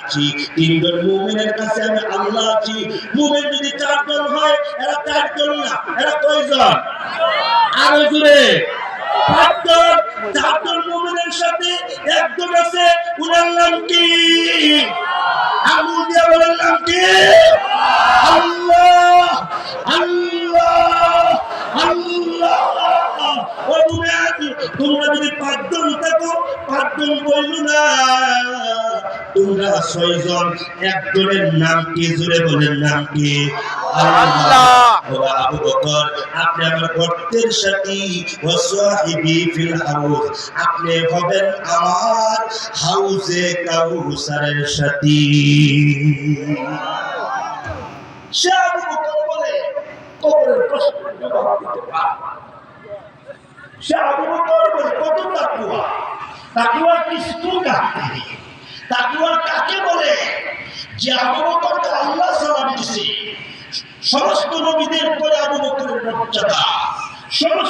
আছি তিনজন মুমিনের কাছে আমি আল্লাহ আছি। মুমিন যদি চারজন হয়, এরা চারজন না, এরা কয়জন? আরও জুড়ে পাঁচজন চারজন মুমিনের সাথে একজন আছে, উনার নাম কি? আঙুল দিয়ে বলেন, নাম কি? আল্লাহ আল্লাহ আল্লাহ। ও মুমিন, তোমরা যদি পাঁচজন থাকো, পাঁচজন বলল না। তোমরা ছয়জন একজনের নাম কি? জুড়ে বলেন নাম কি? আপনি আমার সাথী ও সাহিবি ফিল হাউস। আপনি হবেন আমার হাউজে কাউসারের সাথী। সে আবু বকর বলে কবরের প্রশ্নের জবাব দিতে পারে সে আবু বকর বলে কত তাকুয়া তাকুয়া বলে যে আবু আল্লাহ সালাম দিছে। সমস্ত নবীদের পরে আবু বকরের মর্যাদা। সমস্ত